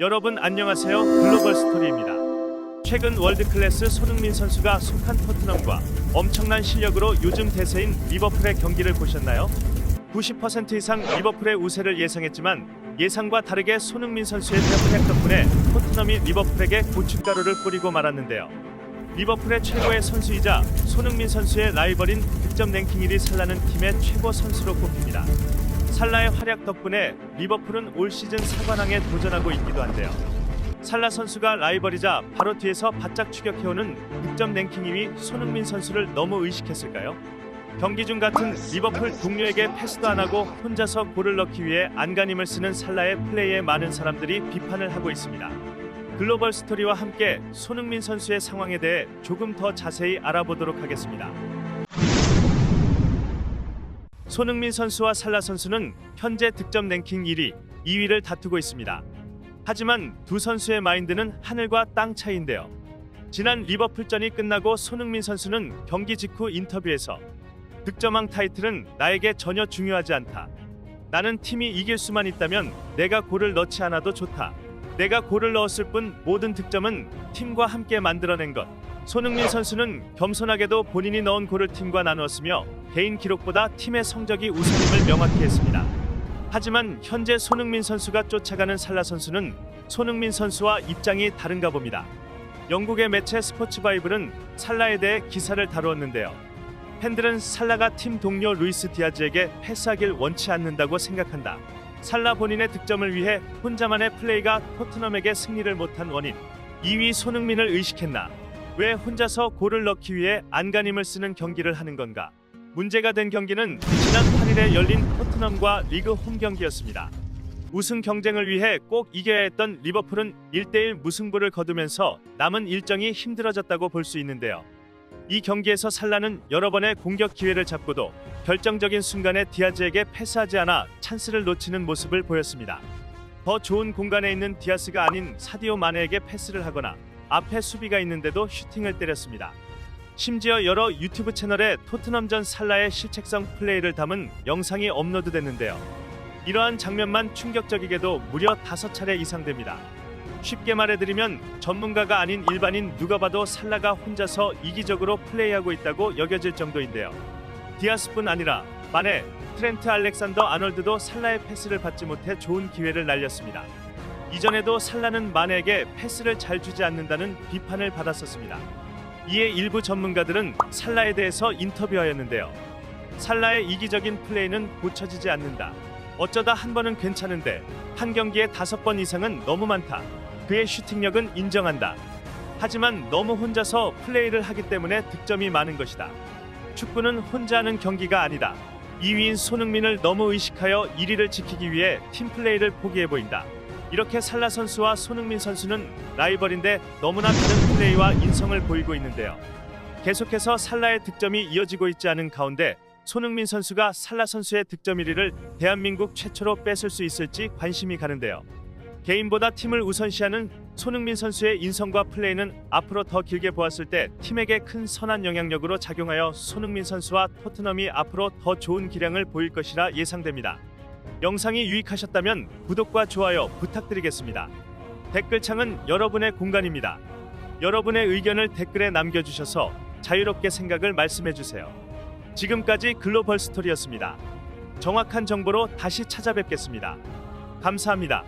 여러분 안녕하세요. 글로벌 스토리입니다. 최근 월드클래스 손흥민 선수가 속한 토트넘과 엄청난 실력으로 요즘 대세인 리버풀의 경기를 보셨나요? 90% 이상 리버풀의 우세를 예상했지만 예상과 다르게 손흥민 선수의 대활약 덕분에 토트넘이 리버풀에게 고춧가루를 뿌리고 말았는데요. 리버풀의 최고의 선수이자 손흥민 선수의 라이벌인 득점 랭킹 1위 살라는 팀의 최고 선수로 꼽힙니다. 살라의 활약 덕분에 리버풀은 올 시즌 사관왕에 도전하고 있기도 한데요. 살라 선수가 라이벌이자 바로 뒤에서 바짝 추격해오는 득점 랭킹 2위 손흥민 선수를 너무 의식했을까요? 경기 중 같은 리버풀 동료에게 패스도 안 하고 혼자서 골을 넣기 위해 안간힘을 쓰는 살라의 플레이에 많은 사람들이 비판을 하고 있습니다. 글로벌 스토리와 함께 손흥민 선수의 상황에 대해 조금 더 자세히 알아보도록 하겠습니다. 손흥민 선수와 살라 선수는 현재 득점 랭킹 1위, 2위를 다투고 있습니다. 하지만 두 선수의 마인드는 하늘과 땅 차이인데요. 지난 리버풀전이 끝나고 손흥민 선수는 경기 직후 인터뷰에서 득점왕 타이틀은 나에게 전혀 중요하지 않다. 나는 팀이 이길 수만 있다면 내가 골을 넣지 않아도 좋다. 내가 골을 넣었을 뿐 모든 득점은 팀과 함께 만들어낸 것. 손흥민 선수는 겸손하게도 본인이 넣은 골을 팀과 나누었으며 개인 기록보다 팀의 성적이 우선임을 명확히 했습니다. 하지만 현재 손흥민 선수가 쫓아가는 살라 선수는 손흥민 선수와 입장이 다른가 봅니다. 영국의 매체 스포츠 바이블은 살라에 대해 기사를 다루었는데요. 팬들은 살라가 팀 동료 루이스 디아즈에게 패스하길 원치 않는다고 생각한다. 살라 본인의 득점을 위해 혼자만의 플레이가 토트넘에게 승리를 못한 원인. 2위 손흥민을 의식했나? 왜 혼자서 골을 넣기 위해 안간힘을 쓰는 경기를 하는 건가? 문제가 된 경기는 지난 8일에 열린 토트넘과 리그 홈 경기였습니다. 우승 경쟁을 위해 꼭 이겨야 했던 리버풀은 1대1 무승부를 거두면서 남은 일정이 힘들어졌다고 볼 수 있는데요. 이 경기에서 살라는 여러 번의 공격 기회를 잡고도 결정적인 순간에 디아즈에게 패스하지 않아 찬스를 놓치는 모습을 보였습니다. 더 좋은 공간에 있는 디아스가 아닌 사디오 마네에게 패스를 하거나 앞에 수비가 있는데도 슈팅을 때렸습니다. 심지어 여러 유튜브 채널에 토트넘전 살라의 실책성 플레이를 담은 영상이 업로드됐는데요. 이러한 장면만 충격적이게도 무려 5차례 이상 됩니다. 쉽게 말해드리면 전문가가 아닌 일반인 누가 봐도 살라가 혼자서 이기적으로 플레이하고 있다고 여겨질 정도인데요. 디아스뿐 아니라 마네, 트렌트 알렉산더 아놀드도 살라의 패스를 받지 못해 좋은 기회를 날렸습니다. 이전에도 살라는 마네에게 패스를 잘 주지 않는다는 비판을 받았었습니다. 이에 일부 전문가들은 살라에 대해서 인터뷰하였는데요. 살라의 이기적인 플레이는 고쳐지지 않는다. 어쩌다 한 번은 괜찮은데 한 경기에 다섯 번 이상은 너무 많다. 그의 슈팅력은 인정한다. 하지만 너무 혼자서 플레이를 하기 때문에 득점이 많은 것이다. 축구는 혼자 하는 경기가 아니다. 2위인 손흥민을 너무 의식하여 1위를 지키기 위해 팀 플레이를 포기해 보인다. 이렇게 살라 선수와 손흥민 선수는 라이벌인데 너무나 다른 플레이와 인성을 보이고 있는데요. 계속해서 살라의 득점이 이어지고 있지 않은 가운데 손흥민 선수가 살라 선수의 득점 1위를 대한민국 최초로 뺏을 수 있을지 관심이 가는데요. 개인보다 팀을 우선시하는 손흥민 선수의 인성과 플레이는 앞으로 더 길게 보았을 때 팀에게 큰 선한 영향력으로 작용하여 손흥민 선수와 토트넘이 앞으로 더 좋은 기량을 보일 것이라 예상됩니다. 영상이 유익하셨다면 구독과 좋아요 부탁드리겠습니다. 댓글창은 여러분의 공간입니다. 여러분의 의견을 댓글에 남겨주셔서 자유롭게 생각을 말씀해주세요. 지금까지 글로벌 스토리였습니다. 정확한 정보로 다시 찾아뵙겠습니다. 감사합니다.